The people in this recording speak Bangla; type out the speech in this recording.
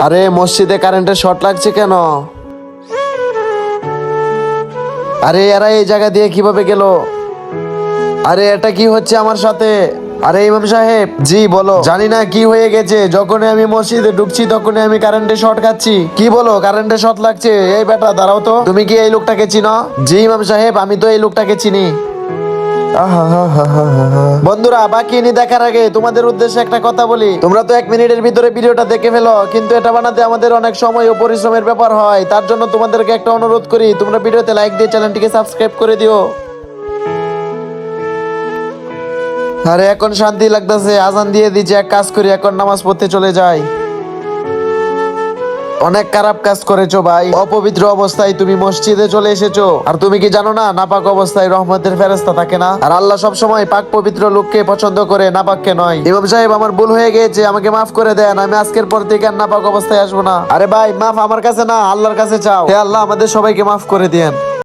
আরে, মসজিদে কারেন্টের শর্ট লাগছে কেন? আরে, এরা এই জায়গা দিয়ে কীভাবে গেল? আরে, এটা কি হচ্ছে আমার সাথে? আরে, ইমাম সাহেব, জি, বলো। জানি না কি হয়ে গেছে। যখনই আমি মসজিদে ঢুকছি, তখনই আমি কারেন্টে শর্ট খাচ্ছি। কি বলো কারেন্টে শর্ট লাগছে? এই বেটা, দাঁড়াও তো। তুমি কি এই লোকটাকে চিনো? জি, ইমাম সাহেব, আমি তো এই লোকটাকে চিনি। বন্ধুরা, বাকি নি দেখার আগে তোমাদের উদ্দেশ্যে একটা কথা বলি। তোমরা তো এক মিনিটের ভিতরে ভিডিওটা দেখে ফেলো, কিন্তু এটা বানাতে আমাদের অনেক সময় ও পরিশ্রমের ব্যাপার হয়। তার জন্য তোমাদেরকে একটা অনুরোধ করি, তোমরা ভিডিওতে লাইক দিয়ে চ্যানেলটিকে সাবস্ক্রাইব করে দিও। আরে, এখন শান্তি লাগতেছে। আজান দিয়ে দিচ্ছে, এক কাজ করি, এখন নামাজ পড়তে চলে যাই। অনেক খারাপ কাজ করেছ ভাই। অপবিত্র অবস্থায় তুমি মসজিদে চলে এসেছ। আর তুমি কি জানো না, নাপাক অবস্থায় রহমতের ফেরেস্তা থাকে না? আর আল্লাহ সব সময় পাক পবিত্র লোককে পছন্দ করে, নাপাককে নয়। ইমাম সাহেব, আমার ভুল হয়ে গিয়েছে, আমাকে মাফ করে দেন। আমি আজকের পর থেকে আর নাপাক অবস্থায় আসব না। আরে ভাই, মাফ আমার কাছে না, আল্লাহর কাছে চাও। হে আল্লাহ, আমাদের সবাইকে মাফ করে দিয়েন।